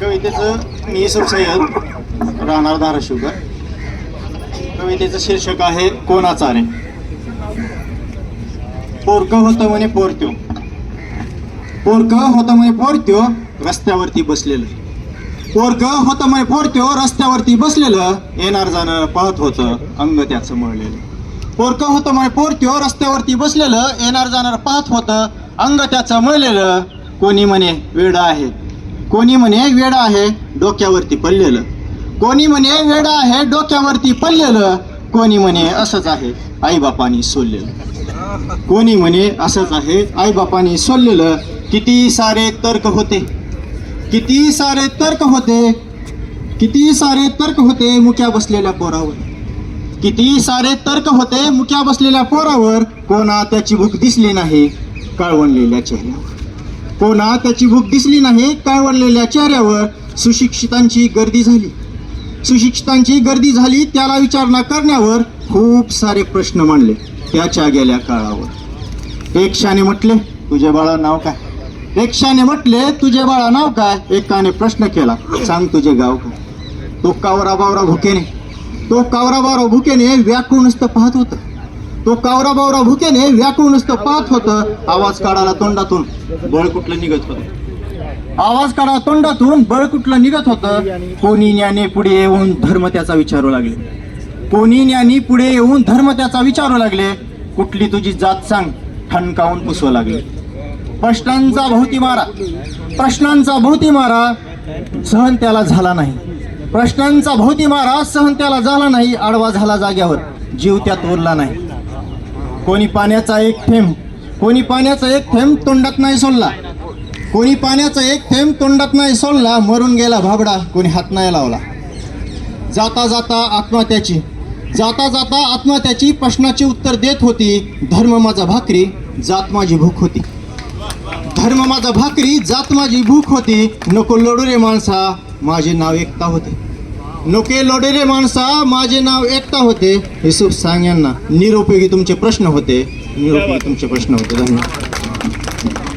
कवितेचं मी युसुफ सय्यद राहणार धाराशिवकर. कवितेचं शीर्षक आहे कोणाचा रे पोरकं होतं म्हणे पोरत्यो. पोरकं होतं म्हणे पोरत्यो रस्त्यावरती बसलेलं. पोरकं होतं म्हणे पोरत्यो रस्त्यावरती बसलेलं येणार जाणार पाहत होतं अंग त्याचं मळलेलं. पोरकं होतं म्हणे पोरत्यो रस्त्यावरती बसलेलं येणार जाणार पाहत होतं अंग त्याचं मळलेलं. कोणी म्हणे वेड आहे. कोणी म्हणे वेड आहे डोक्यावरती पडलेलं. कोणी म्हणे वेड आहे डोक्यावरती पडलेलं. कोणी म्हणे असंच आहे आईबापानी सोडलेलं. कोणी म्हणे असंच आहे आईबापानी सोडलेलं. किती सारे तर्क होते. किती सारे तर्क होते. किती सारे तर्क होते मुक्या बसलेल्या पोरावर. किती सारे तर्क होते मुक्या बसलेल्या पोरावर. कोणा त्याची भूक दिसली नाही काळवणलेल्या चेहऱ्यावर. हो कोणा त्याची भूक दिसली नाही काळवणलेल्या चेहऱ्यावर सुशिक्षितांची गर्दी झाली. सुशिक्षितांची गर्दी झाली त्याला विचारणा करण्यावर खूप सारे प्रश्न मांडले त्याच्या गेल्या काळावर. एक शाने म्हटले तुझे बाळा नाव काय? एक शाने म्हटले तुझे बाळा नाव काय? एकाने प्रश्न केला सांग तुझे गाव काय? तो कावरा बावरा भुकेने. तो कावरा बावरा भुकेने व्याकुळ नुसतं पाहत होतं. तो कावरा बावरा भुकेने व्याकुळ नुसतं पाहत होतं. आवाज काढायला तोंडातून बळ कुठलं निघत होतं. आवाज काढा तोंडातून बळ कुठलं निघत होतं. कोणी ज्ञाने पुढे येऊन धर्म त्याचा विचारू लागले. कोणी ज्ञानी पुढे येऊन धर्म त्याचा विचारू लागले. कुठली तुझी जात सांग ठणकावून पुसवू लागले. प्रश्नांचा भोवती मारा. प्रश्नांचा भोवती मारा सहन त्याला झाला नाही. प्रश्नांचा भोवती मारा सहन त्याला झाला नाही. आडवा झाला जाग्यावर. जीव त्यात उरला नाही. कोणी पाण्याचा एक थेंब कोणी पाण्याचा एक थेंब तोंडात नाही सोडला कोणी पाण्याचा एक थेंब तोंडात नाही सोडला मरून गेला भाबडा कोणी हात नाही लावला. जाता जाता आत्महत्याची जाता जाता आत्महत्याची प्रश्नाची उत्तर देत होती धर्म माझा भाकरी जात माझी भूक होती. धर्म माझा भाकरी जात माझी भूक होती नको लढू रे माणसा माझे नाव एकता होते. नोके लढू रे माणसा माझे नाव एकता होते. युसुफ सांग यांना. निरुपयोगी तुमचे प्रश्न होते. निरुपयोगी तुमचे प्रश्न होते. धन्यवाद.